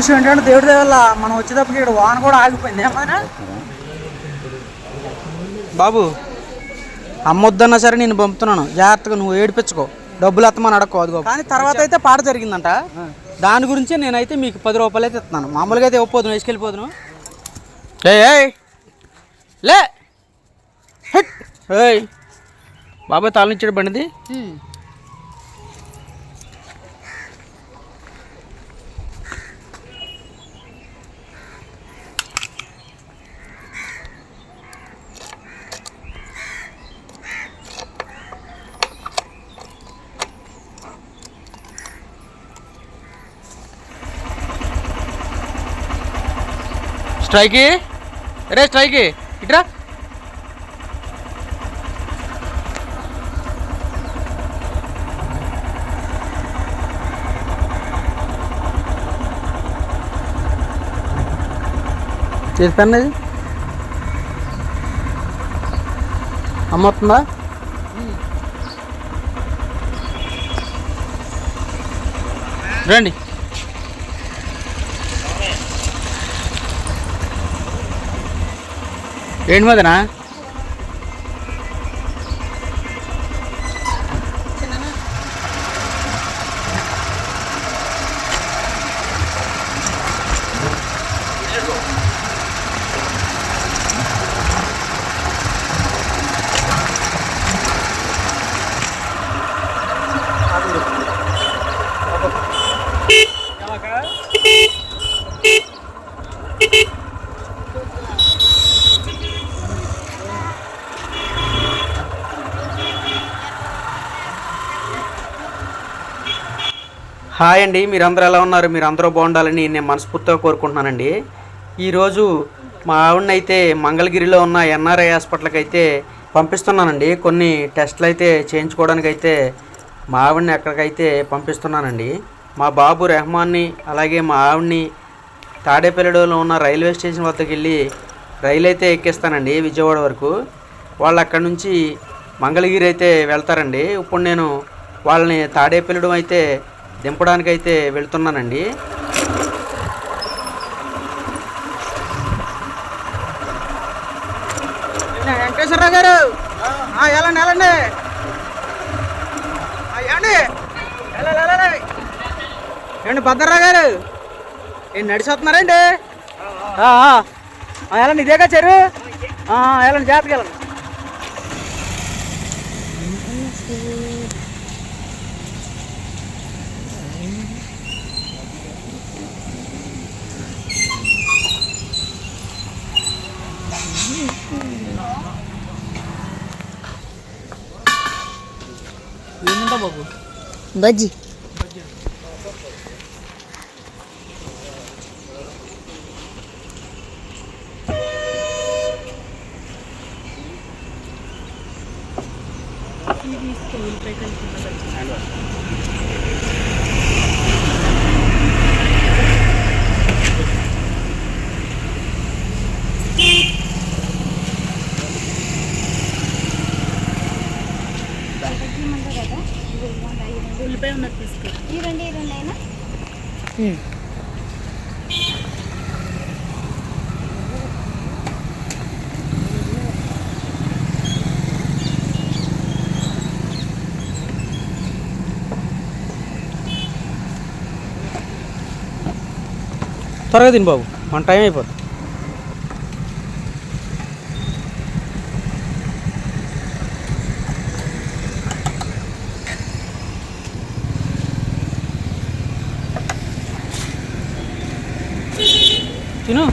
విషయం ఏంటంటే దేవుడి వల్ల మనం వచ్చేటప్పటికి ఇక్కడ వాన కూడా ఆగిపోయింది. ఏమైనా బాబు అమ్మొద్దన్నా సరే నేను పంపుతున్నాను. జాగ్రత్తగా నువ్వు ఏడిపించుకో. డబ్బులు ఎత్తమని అడగకూడదు కానీ తర్వాత అయితే పాట జరిగిందంట. దాని గురించి నేనైతే మీకు పది రూపాయలు అయితే ఇస్తున్నాను. మామూలుగా అయితే ఇవ్వపోదును వేసుకెళ్ళిపోదును. లే బాబాయ్ తాళనిచ్చాడు బండిది. స్ట్రైకి. రే స్ట్రైకి ఇట్రా. చేస్తాను అది అమ్మ వస్తుందా రండి. ఏంటి మదనా? హాయ్ అండి మీరందరూ ఎలా ఉన్నారు? మీరు బాగుండాలని నేను మనస్ఫూర్తిగా కోరుకుంటున్నానండి. ఈరోజు మా ఆవిడని అయితే మంగళగిరిలో ఉన్న ఎన్ఆర్ఐ హాస్పిటల్కి అయితే పంపిస్తున్నానండి. కొన్ని టెస్టులు అయితే చేయించుకోవడానికి అయితే మా ఆవిడని ఎక్కడికైతే పంపిస్తున్నానండి. మా బాబు రెహమాన్ని అలాగే మా ఆవిడని తాడేపల్లిలో ఉన్న రైల్వే స్టేషన్ వద్దకు వెళ్ళి రైలు అయితే ఎక్కిస్తానండి విజయవాడ వరకు. వాళ్ళు అక్కడి నుంచి మంగళగిరి అయితే వెళ్తారండి. ఇప్పుడు నేను వాళ్ళని తాడేపల్లిడం అయితే దింపడానికి అయితే వెళ్తున్నానండి వెంకటేశ్వరరావు గారు. వెళ్ళండి వెళ్ళండి. ఏమండి? ఏమండి భద్రరావు గారు? ఏం నడిచొస్తున్నారండి? వెళ్ళండి ఇదేగా చెరు వెళ్ళండి జాగ్రత్తగా వెళ్ళండి. ఏముందా బాబు ఉల్లిపాయ ఉన్నది తీసుకో. ఈ రెండు ఈ రెండు అయినా త్వరగా తిని బాబు. మన టైం అయిపోతుంది తిను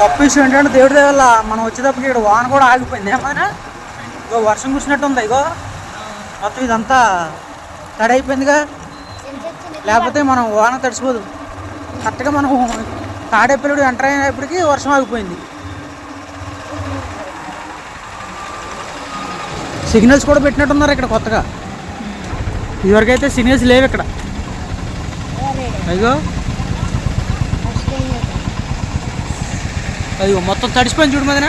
గొప్ప విషయం ఏంటంటే దేవుడి దయ వల్ల మనం వచ్చేటప్పటికి ఇక్కడ వాన కూడా ఆగిపోయింది. ఏమైనా ఇగో వర్షం కురిసినట్టు ఉంది. ఇగో మొత్తం ఇదంతా తడి అయిపోయిందిగా లేకపోతే మనం వాన తడిసిపోదు. కరెక్ట్గా మనం తాడేపల్లిడు ఎంటర్ అయినప్పటికీ వర్షం ఆగిపోయింది. సిగ్నల్స్ కూడా పెట్టినట్టున్నారు ఇక్కడ కొత్తగా. ఇదివరకైతే సిగ్నల్స్ లేవు ఇక్కడ. అయ్యో. అయ్యో మొత్తం తడిసిపోయింది చూడు మదన.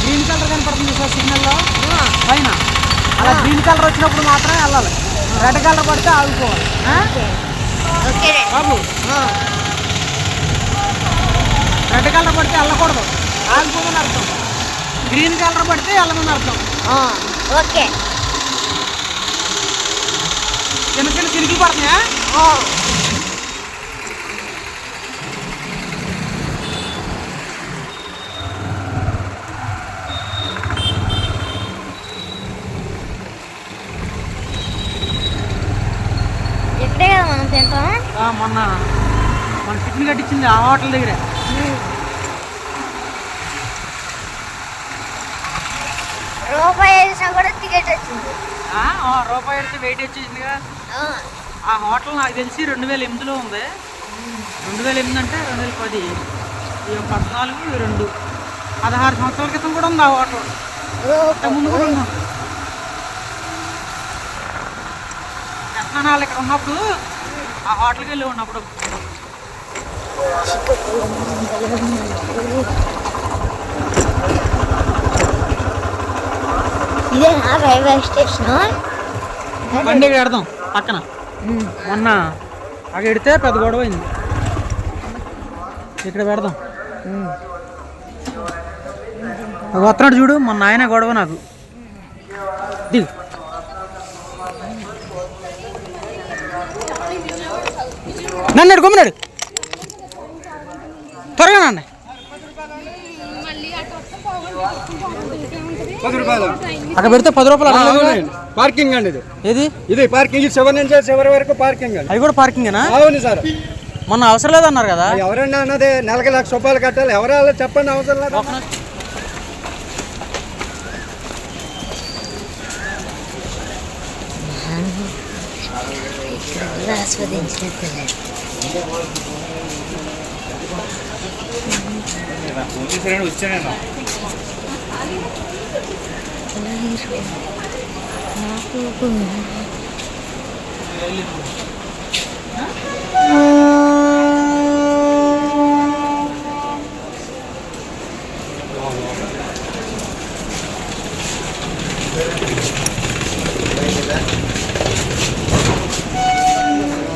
గ్రీన్ కలర్ కనపడుతుంది సార్ సిగ్నల్లో. పైన. అలా గ్రీన్ కలర్ వచ్చినప్పుడు మాత్రమే వెళ్ళాలి. రెడ్ కలర్ పడితే ఆగిపోవాలి. బాబు. రెడ్ కలర్ పడితే వెళ్ళకూడదు. ఆగిపోమని అర్థం. గ్రీన్ కలర్ పడితే వెళ్ళమని అర్థం ఓకే చిన్న చిన్న చినుకులు పడుతున్నాయా ఇక్కడే కదా మనం తింటాం ఆ, మొన్న మన టిఫిన్ కట్టించింది ఆ హోటల్ దగ్గరే రూపాయి వేసినా కూడా టికెట్ వచ్చింది. ఆ, ఆ, రూపాయి అయితే వెయిట్ వచ్చేసిందిగా? ఆ. హోటల్ నాకు తెలిసి రెండు వేల ఎనిమిదిలో ఉంది. రెండు వేల ఎనిమిది అంటే రెండు వేల పది. ఈ పద్నాలుగు ఈ రెండు. పదహారు సంవత్సరాల క్రితం కూడా ఉంది ఆ హోటల్. అంతకు ముందు కూడా ఉన్నాం ఇక్కడ ఉన్నప్పుడు ఆ హోటల్కి వెళ్ళి ఉన్నప్పుడు. ఇదేనా రైల్వే స్టేషన్ బండి ఇక్కడ పెడదాం? పక్కన. మొన్న అక్కడ ఎడితే పెద్ద గొడవ అయింది. ఇక్కడ పెడదాం. వస్తున్నాడు చూడు మొన్న ఆయన గొడవ నాకు. దిగు. నన్ను గమ్మునాడు త్వరగా నాన్న అక్కడ పెడితే పది రూపాయలు. పార్కింగ్ అండి ఇది. ఏది? ఇది పార్కింగ్ ఇది చివరి నుంచి చివరి వరకు పార్కింగ్ అండి. అవి కూడా పార్కింగేనా? అవును సార్. మొన్న అవసరం లేదన్నారు కదా? ఎవరన్నా అన్నది నెలకి లక్ష రూపాయలు కట్టాలి. ఎవరు అలా చెప్పండి అవసరం లేదు? ఆస్వాదించినట్టు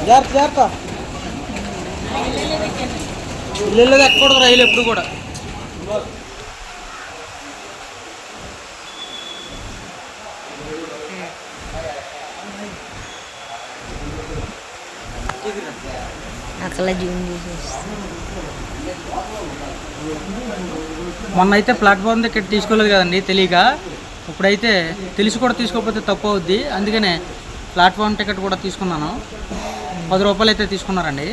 జాగ్రత్త జాగ్రత్త ఇల్లు ఎక్కకూడదు రైలు ఎప్పుడు కూడా. అక్కడ జూమ్ చేసేస్తాం. మొన్న అయితే ప్లాట్ఫామ్ దగ్గర తీసుకోలేదు కదండి తెలియక. ఇప్పుడైతే తెలిసి కూడా తీసుకోకపోతే తప్పు అవుద్ది. అందుకనే ప్లాట్ఫామ్ టికెట్ కూడా తీసుకున్నాను. పది రూపాయలు అయితే తీసుకున్నారండి.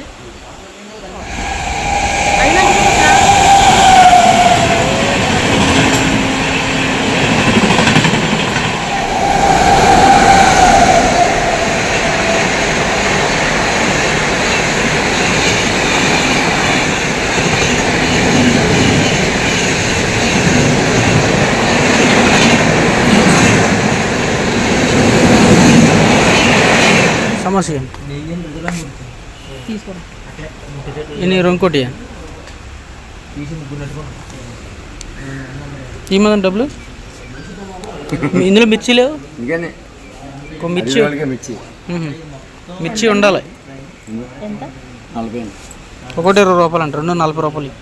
సమస్య ఇన్ని ఇంకోటి ఏమన్నా డబ్బులు? ఇందులో మిర్చి లేవు? మిర్చి మిర్చి. మిర్చి ఉండాలి. ఒకటి ఇరవై రూపాయలు అంట రెండు నలభై రూపాయలు ఇది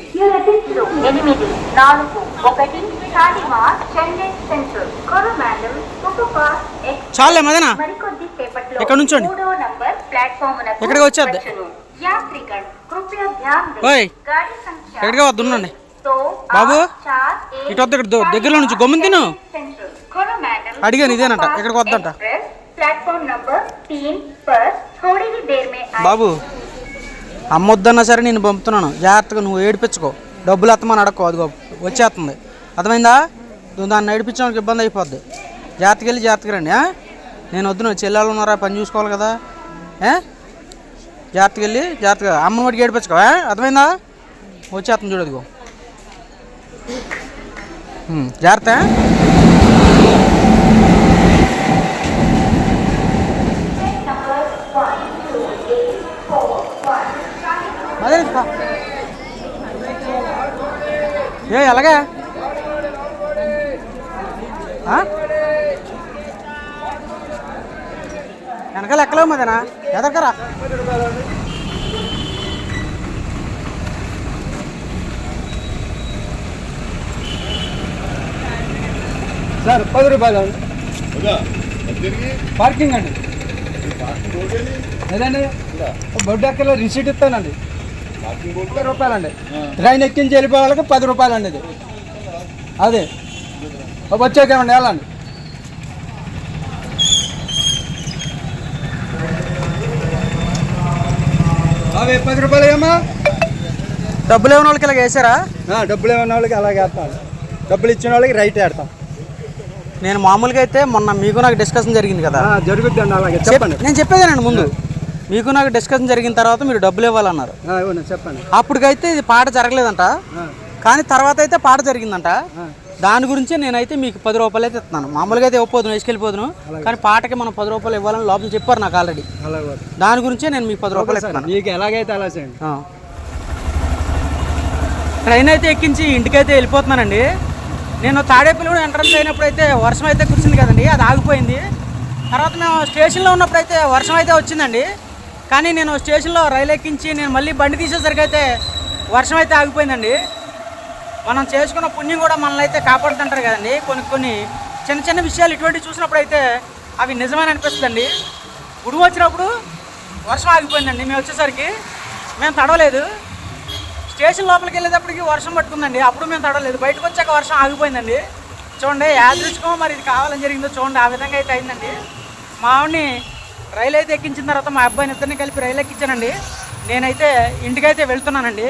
प्लेटफॉर्म नंबर तीन पर थोड़ी ही देर में आएगी Your attention. ఎనిమిది నాలుగు ఒకటి Shalimar Chennai central Coromandel super fast X చాలే మదేనా మరికొద్ది సేపట్లో ఇక్కడ నుంచోండి. మూడో నంబర్ ప్లాట్ఫామ్ ఎక్కడికి వచ్చేద్ది? యాత్రికన్ కృపయా ధ్యాన్ దేं. ఓయ్, గాడి సంఖ్య ఎక్కడికి వద్దు ఉండండి. తో బాబు, ఆరు చార్ ఏక్ ఇటు వద్దు, ఇక్కడ దో- దగ్గరలో నుంచి గమ్మున తిను. సెంట్రల్ కొరమాండల్ అడిగాను, ఇదేనంట. సూపర్ ఇక్కడికి వద్దంట. एक्सप्रेस प्लेटफॉर्म नंबर तीन पर थोड़ी ही देर में आएगी బాబు అమ్మ వద్దన్నా సరే నేను పంపుతున్నాను. జాగ్రత్తగా నువ్వు ఏడిపించుకో. డబ్బులు ఎత్తమని అడక్కో. అదిగో వచ్చేస్తుంది. అర్థమైందా? నువ్వు దాన్ని ఏడిపించడానికి ఇబ్బంది అయిపోద్ది. జాగ్రత్తగా వెళ్ళి జాగ్రత్తగా రండి నేను వద్దు నువ్వు చెల్లెళ్ళు ఉన్నారా పని చూసుకోవాలి కదా. ఏ? జాగ్రత్తగా వెళ్ళి జాగ్రత్తగా అమ్మని వాటికి ఏడిపించుకో అర్థమైందా? వచ్చేస్తుంది చూడు అదిగో. జాగ్రత్త అదే పా. ఏ ఎలాగా? వెనకాల ఎక్కలేవు మదనా? ఎదక్కరా సార్ పది రూపాయలు అండి. పార్కింగ్ అండి లేదండి బొడ్డు ఎక్కలో రిసీట్ ఇస్తానండి. పది రూపాయలండి. ట్రైన్ ఎక్కించి వెళ్ళిపోయే వాళ్ళకి పది రూపాయలండి ఇది. అదే. వచ్చాకేమండి వెళ్ళండి. అవి పది రూపాయలు ఏమా డబ్బులు ఏమైనా వాళ్ళకి ఇలాగ వేసారా డబ్బులు ఏమన్న వాళ్ళకి అలాగే వేస్తాం. డబ్బులు ఇచ్చిన వాళ్ళకి రైట్ వేస్తాం. నేను మామూలుగా అయితే మొన్న మీకు నాకు డిస్కషన్ జరిగింది కదా. జరుగుద్దండి అలాగే. చెప్- చెప్పండి నేను చెప్పేదానండి ముందు. మీకు నాకు డిస్కషన్ జరిగిన తర్వాత మీరు డబ్బులు ఇవ్వాలన్నారు. చెప్పండి. అప్పటికైతే ఇది పాట జరగలేదంట. కానీ తర్వాత అయితే పాట జరిగిందంట. దాని గురించి నేనైతే మీకు పది రూపాయలు అయితే ఇస్తున్నాను. మామూలుగా అయితే ఇవ్వకపోదును వేసుకెళ్ళిపోదును. కానీ పాటకి మనం పది రూపాయలు ఇవ్వాలని లోపల చెప్పారు నాకు ఆల్రెడీ. దాని గురించే నేను మీకు పది రూపాయలు ఇస్తున్నాను. మీకు ఎలాగైతే అలా చేయండి. ట్రైన్ అయితే ఎక్కించి ఇంటికైతే వెళ్ళిపోతున్నానండి. నేను తాడేపల్లి ఎంట్రన్స్ అయినప్పుడు అయితే వర్షం అయితే కురిసింది కదండి అది ఆగిపోయింది. తర్వాత మేము స్టేషన్లో ఉన్నప్పుడు అయితే వర్షం అయితే వచ్చిందండి. కానీ నేను స్టేషన్లో రైలు ఎక్కించి నేను మళ్ళీ బండి తీసేసరికి అయితే వర్షం అయితే ఆగిపోయిందండి. మనం చేసుకున్న పుణ్యం కూడా మనల్ని అయితే కాపాడుతుంటారు కదండి. కొన్ని కొన్ని చిన్న చిన్న విషయాలు ఇటువంటివి చూసినప్పుడు అయితే అవి నిజమని అనిపిస్తుందండి. ఉడుము వచ్చినప్పుడు వర్షం ఆగిపోయిందండి. మేము వచ్చేసరికి మేము తడవలేదు. స్టేషన్ లోపలికి వెళ్ళేటప్పటికి వర్షం పట్టుకుందండి. అప్పుడు మేము తడవలేదు. బయటకు వచ్చాక వర్షం ఆగిపోయిందండి. చూడండి యాదృచ్ఛికం మరి ఇది కావాలని జరిగిందో చూడండి. ఆ విధంగా అయితే అయిందండి. మా ఆవిడని రైలు అయితే ఎక్కించిన తర్వాత మా అబ్బాయిని ఇద్దరిని కలిపి రైలు ఎక్కించానండి నేనైతే ఇంటికైతే వెళ్తున్నానండి.